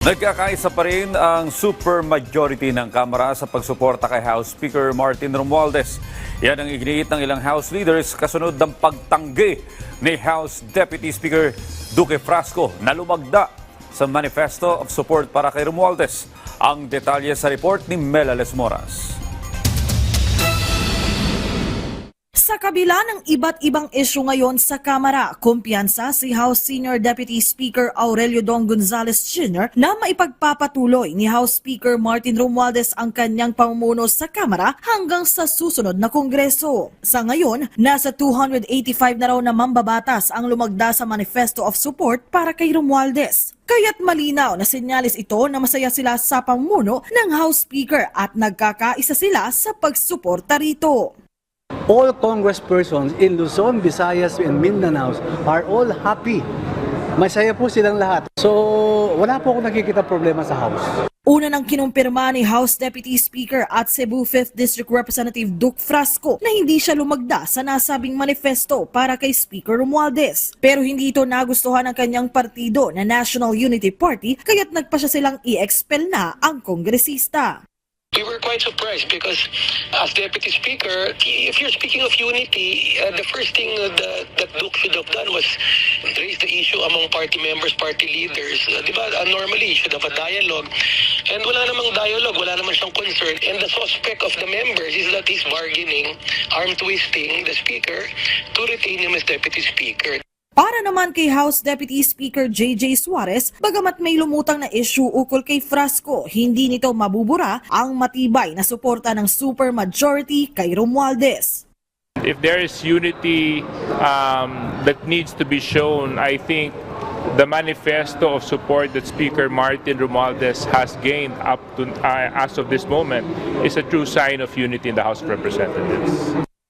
Nagkakaisa pa rin ang supermajority ng Kamara sa pagsuporta kay House Speaker Martin Romualdez. Yan ang iginiit ng ilang House leaders kasunod ng pagtanggi ni House Deputy Speaker Duque Frasco na lumagda sa Manifesto of Support para kay Romualdez. Ang detalye sa report ni Mela Lesmoras. Kabila ng iba't ibang isyu ngayon sa Kamara, kumpiyansa si House Senior Deputy Speaker Aurelio Don Gonzales Jr. na maipagpapatuloy ni House Speaker Martin Romualdez ang kanyang pamumuno sa Kamara hanggang sa susunod na Kongreso. Sa ngayon, nasa 285 na raw na mambabatas ang lumagda sa Manifesto of Support para kay Romualdez. Kaya't malinaw na senyalis ito na masaya sila sa pamumuno ng House Speaker at nagkakaisa sila sa pagsuporta rito. All congresspersons in Luzon, Visayas, and Mindanao are all happy. Masaya po silang lahat. So, wala po akong nakikita problema sa House. Una nang kinumpirma ni House Deputy Speaker at Cebu 5th District Representative Duke Frasco na hindi siya lumagda sa nasabing manifesto para kay Speaker Romualdez. Pero hindi ito nagustuhan ng kanyang partido na National Unity Party kaya't nagpa siya silang i-expel na ang kongresista. We were quite surprised because, as Deputy Speaker, if you're speaking of unity, uh, the first thing uh, that, that Duke should have done was raise the issue among party members, party leaders. Uh, di ba, uh, normally, you should have a dialogue. And wala namang dialogue, wala naman siyang concern. And the suspect of the members is that he's bargaining, arm twisting the Speaker to retain him as Deputy Speaker. Para naman kay House Deputy Speaker JJ Suarez, bagamat may lumutang na issue ukol kay Frasco, hindi nito mabubura ang matibay na suporta ng supermajority kay Romualdez. If there is unity um, that needs to be shown, I think the manifesto of support that Speaker Martin Romualdez has gained up to uh, as of this moment is a true sign of unity in the House of Representatives.